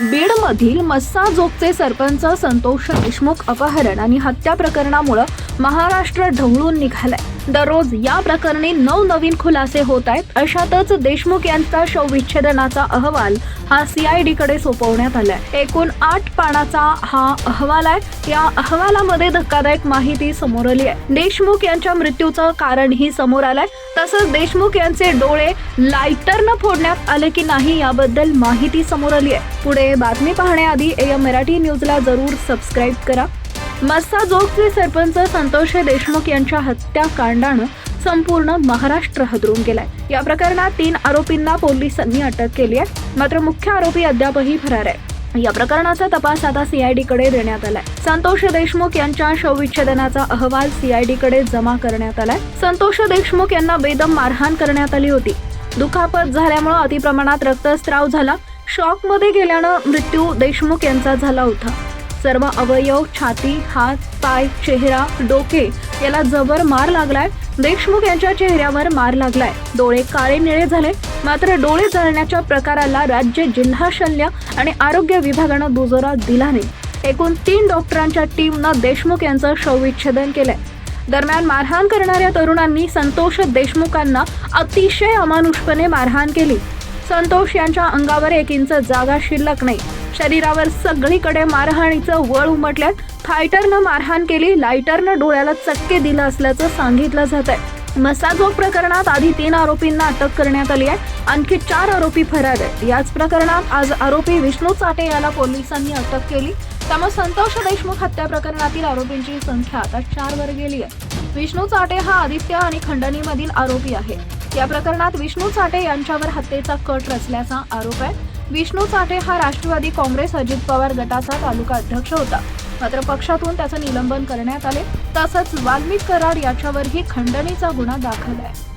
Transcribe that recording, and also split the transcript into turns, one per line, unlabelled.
बीडमधील मस्साजोगचे सरपंच संतोष देशमुख अपहरण आणि हत्या प्रकरणामुळं महाराष्ट्र ढवळून निघालाय. दररोज या प्रकरणी नवनवीन खुलासे होत आहेत. अशातच देशमुख यांचा शवविच्छेदनाचा अहवाल हा सीआयडी कडे सोपवण्यात आलाय. एकूण आठ पानाचा हा अहवाल आहे. या अहवालामध्ये धक्कादायक माहिती समोर आली आहे. देशमुख यांच्या मृत्यूचं कारणही समोर आलंय. तसंच देशमुख यांचे डोळे लायटरनं फोडण्यात आले की नाही याबद्दल माहिती समोर आली आहे. पुढे बातमी पाहण्याआधी एम मराठी न्यूजला जरूर सबस्क्राईब करा. मस्साजोगचे सरपंच संतोष देशमुख यांच्या हत्याकांडानं संपूर्ण महाराष्ट्र हदरून गेलाय. या प्रकरणात तीन आरोपींना पोलिसांनी अटक केली आहे. मात्र मुख्य आरोपी अद्यापही फरार आहे. या प्रकरणाचा तपास आता सीआयडी कडे देण्यात आलाय. संतोष देशमुख यांच्या शवविच्छेदनाचा अहवाल सीआयडी कडे जमा करण्यात आलाय. संतोष देशमुख यांना बेदम मारहाण करण्यात आली होती. दुखापत झाल्यामुळे अतिप्रमाणात रक्तस्राव झाला. शॉकमध्ये गेल्यानं मृत्यू देशमुख यांचा झाला होता. सर्व अवयव छाती हात पाय चेहरा डोके याला जबर मार लागलाय. देशमुख यांच्या चेहऱ्यावर मार लागलाय. डोळे काळे निळे झाले. मात्र डोळे जळण्याच्या प्रकाराला राज्य जिल्हा शल्य आणि आरोग्य विभागानं दुजोरा दिला नाही. एकूण तीन डॉक्टरांच्या टीमनं देशमुख यांचं शवविच्छेदन केलंय. दरम्यान मारहाण करणाऱ्या तरुणांनी संतोष देशमुखांना अतिशय अमानुषपणे मारहाण केली. संतोष यांच्या अंगावर एक इंच जागा शिल्लक नाही. शरीरावर सगळीकडे मारहाणीचं वळ उमटल्यात. फायटरनं मारहाण केली लायटरनं डोळ्याला चक्के दिलं असल्याचं सांगितलं जात आहे मसाजोग प्रकरणात आधी तीन आरोपींना अटक करण्यात आली आहे. आणखी चार आरोपी फरार आहेत. याच प्रकरणात आज आरोपी विष्णू चाटे याला पोलिसांनी अटक केली. त्यामुळे संतोष देशमुख हत्या प्रकरणातील आरोपींची संख्या आता चार वर गेली आहे. विष्णू चाटे हा आदित्य आणि खंडणीमधील आरोपी आहे. या प्रकरणात विष्णू चाटे यांच्यावर हत्येचा कट रचल्याचा आरोप आहे. विष्णू साठे हा राष्ट्रवादी काँग्रेस अजित पवार गटाचा तालुका अध्यक्ष होता. मात्र पक्षातून त्याचं निलंबन करण्यात आले. तसंच वाल्मिक करार याच्यावरही खंडणीचा गुन्हा दाखल आहे.